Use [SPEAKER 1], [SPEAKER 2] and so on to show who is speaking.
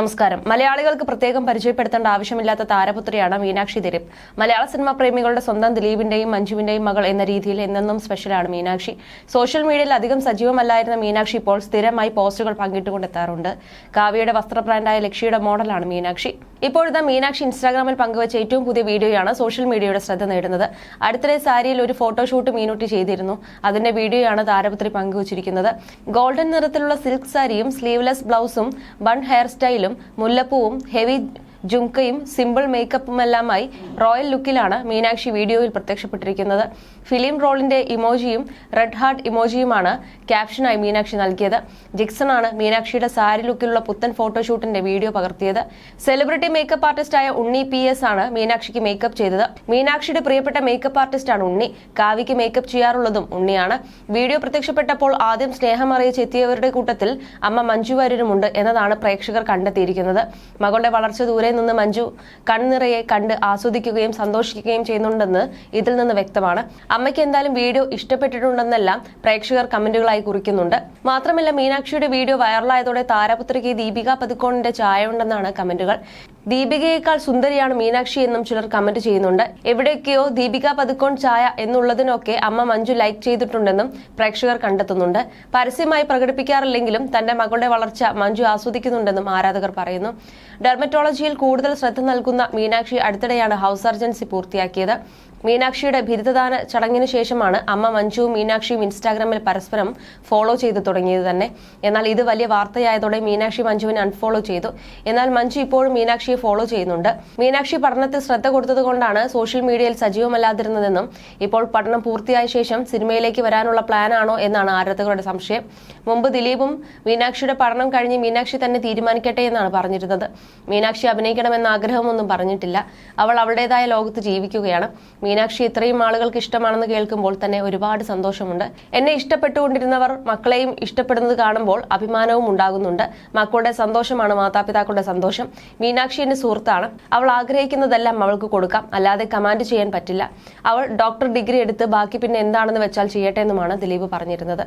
[SPEAKER 1] നമസ്കാരം. മലയാളികൾക്ക് പ്രത്യേകം പരിചയപ്പെടുത്തേണ്ട ആവശ്യമില്ലാത്ത താരപുത്രിയാണ് മീനാക്ഷി ദിലീപ്. മലയാള സിനിമാ പ്രേമികളുടെ സ്വന്തം ദിലീപിന്റെയും മഞ്ജുവിന്റെയും മകൾ എന്ന രീതിയിൽ എന്നെന്നും സ്പെഷ്യലാണ് മീനാക്ഷി. സോഷ്യൽ മീഡിയയിൽ അധികം സജീവമല്ലായിരുന്ന മീനാക്ഷി ഇപ്പോൾ സ്ഥിരമായി പോസ്റ്റുകൾ പങ്കിട്ടുകൊണ്ടെത്താറുണ്ട് കാവ്യയുടെ വസ്ത്ര ബ്രാൻഡായ ലക്ഷ്യയുടെ മോഡലാണ് മീനാക്ഷി. ഇപ്പോഴത്തെ മീനാക്ഷി ഇൻസ്റ്റാഗ്രാമിൽ പങ്കുവച്ച ഏറ്റവും പുതിയ വീഡിയോയാണ് സോഷ്യൽ മീഡിയയുടെ ശ്രദ്ധ നേടുന്നത്. അടുത്തിടെ സാരിയിൽ ഒരു ഫോട്ടോഷൂട്ട് മീനുട്ടി ചെയ്തിരുന്നു. അതിന്റെ വീഡിയോയാണ് താരപുത്രി പങ്കുവച്ചിരിക്കുന്നത്. ഗോൾഡൻ നിറത്തിലുള്ള സിൽക്ക് സാരിയും സ്ലീവ്ലെസ് ബ്ലൗസും ബൺ ഹെയർ സ്റ്റൈലും മുല്ലപ്പൂവും ഹെവി ജുംക്കയും സിമ്പിൾ മേക്കപ്പുമെല്ലാമായി റോയൽ ലുക്കിലാണ് മീനാക്ഷി വീഡിയോയിൽ പ്രത്യക്ഷപ്പെട്ടിരിക്കുന്നത്. ഫിലിം റോളിന്റെ ഇമോജിയും റെഡ് ഹാർട്ട് ഇമോജിയുമാണ് ക്യാപ്ഷനായി മീനാക്ഷി നൽകിയത്. ജിക്സൺ ആണ് മീനാക്ഷിയുടെ സാരി ലുക്കിലുള്ള പുത്തൻ ഫോട്ടോഷൂട്ടിന്റെ വീഡിയോ പകർത്തിയത്. സെലിബ്രിറ്റി മേക്കപ്പ് ആർട്ടിസ്റ്റായ ഉണ്ണി പി എസ് ആണ് മീനാക്ഷിക്ക് മേക്കപ്പ് ചെയ്തത്. മീനാക്ഷിയുടെ പ്രിയപ്പെട്ട മേക്കപ്പ് ആർട്ടിസ്റ്റാണ് ഉണ്ണി. കാവ്യയ്ക്ക് മേക്കപ്പ് ചെയ്യാറുള്ളതും ഉണ്ണിയാണ്. വീഡിയോ പ്രത്യക്ഷപ്പെട്ടപ്പോൾ ആദ്യം സ്നേഹം അറിയിച്ച് എത്തിയവരുടെ കൂട്ടത്തിൽ അമ്മ മഞ്ജു വാര്യരുമുണ്ട് എന്നതാണ് പ്രേക്ഷകർ കണ്ടെത്തിയിരിക്കുന്നത്. മകളുടെ വളർച്ച ദൂരെ നിന്ന് മഞ്ജു കൺനിറയെ കണ്ട് ആസ്വദിക്കുകയും സന്തോഷിക്കുകയും ചെയ്യുന്നുണ്ടെന്ന് ഇതിൽ നിന്ന് വ്യക്തമാണ്. അമ്മയ്ക്ക് എന്തായാലും വീഡിയോ ഇഷ്ടപ്പെട്ടിട്ടുണ്ടെന്നെല്ലാം പ്രേക്ഷകർ കമന്റുകളായി കുറിക്കുന്നുണ്ട്. മാത്രമല്ല മീനാക്ഷിയുടെ വീഡിയോ വൈറലായതോടെ താരപുത്രിക്ക് ദീപിക പതുക്കോണിന്റെ ചായ ഉണ്ടെന്നാണ് കമന്റുകൾ. ദീപികയേക്കാൾ സുന്ദരിയാണ് മീനാക്ഷി എന്നും ചിലർ കമന്റ് ചെയ്യുന്നുണ്ട്. എവിടെയൊക്കെയോ ദീപിക പതുക്കോൺ ചായ എന്നുള്ളതിനൊക്കെ അമ്മ മഞ്ജു ലൈക്ക് ചെയ്തിട്ടുണ്ടെന്നും പ്രേക്ഷകർ കണ്ടെത്തുന്നുണ്ട്. പരസ്യമായി പ്രകടിപ്പിക്കാറില്ലെങ്കിലും തന്റെ മകളുടെ വളർച്ച മഞ്ജു ആസ്വദിക്കുന്നുണ്ടെന്നും ആരാധകർ പറയുന്നു. ഡെർമറ്റോളജിയിൽ കൂടുതൽ ശ്രദ്ധ നൽകുന്ന മീനാക്ഷി അടുത്തിടെയാണ് ഹൗസ് സർജൻസി പൂർത്തിയാക്കിയത്. മീനാക്ഷിയുടെ ബിരുദദാന ചടങ്ങിന് ശേഷമാണ് അമ്മ മഞ്ജുവും മീനാക്ഷിയും ഇൻസ്റ്റാഗ്രാമിൽ പരസ്പരം ഫോളോ ചെയ്തു തുടങ്ങിയത് തന്നെ. എന്നാൽ ഇത് വലിയ വാർത്തയായതോടെ മീനാക്ഷി മഞ്ജുവിനെ അൺഫോളോ ചെയ്തു. എന്നാൽ മഞ്ജു ഇപ്പോഴും മീനാക്ഷിയെ ഫോളോ ചെയ്യുന്നുണ്ട്. മീനാക്ഷി പഠനത്തിൽ ശ്രദ്ധ കൊടുത്തതുകൊണ്ടാണ് സോഷ്യൽ മീഡിയയിൽ സജീവമല്ലാതിരുന്നതെന്നും ഇപ്പോൾ പഠനം പൂർത്തിയായ ശേഷം സിനിമയിലേക്ക് വരാനുള്ള പ്ലാനാണോ എന്നാണ് ആരാധകരുടെ സംശയം. മുമ്പ് ദിലീപും മീനാക്ഷിയുടെ പഠനം കഴിഞ്ഞ് മീനാക്ഷി തന്നെ തീരുമാനിക്കട്ടെ എന്നാണ് പറഞ്ഞിരുന്നത്. മീനാക്ഷി അഭിനയിക്കണമെന്ന ആഗ്രഹമൊന്നും പറഞ്ഞിട്ടില്ല. അവൾ അവളുടേതായ ലോകത്ത് ജീവിക്കുകയാണ്. മീനാക്ഷി ഇത്രയും ആളുകൾക്ക് ഇഷ്ടമാണെന്ന് കേൾക്കുമ്പോൾ തന്നെ ഒരുപാട് സന്തോഷമുണ്ട്. എന്നെ ഇഷ്ടപ്പെട്ടുകൊണ്ടിരുന്നവർ മക്കളെയും ഇഷ്ടപ്പെടുന്നത് കാണുമ്പോൾ അഭിമാനവും ഉണ്ടാകുന്നുണ്ട്. മക്കളുടെ സന്തോഷമാണ് മാതാപിതാക്കളുടെ സന്തോഷം. മീനാക്ഷി എന്റെ സുഹൃത്താണ്. അവൾ ആഗ്രഹിക്കുന്നതെല്ലാം അവൾക്ക് കൊടുക്കാം. അല്ലാതെ കമാൻഡ് ചെയ്യാൻ പറ്റില്ല. അവൾ ഡോക്ടർ ഡിഗ്രി എടുത്ത് ബാക്കി പിന്നെ എന്താണെന്ന് വെച്ചാൽ ചെയ്യട്ടെ എന്നുമാണ് ദിലീപ് പറഞ്ഞിരുന്നത്.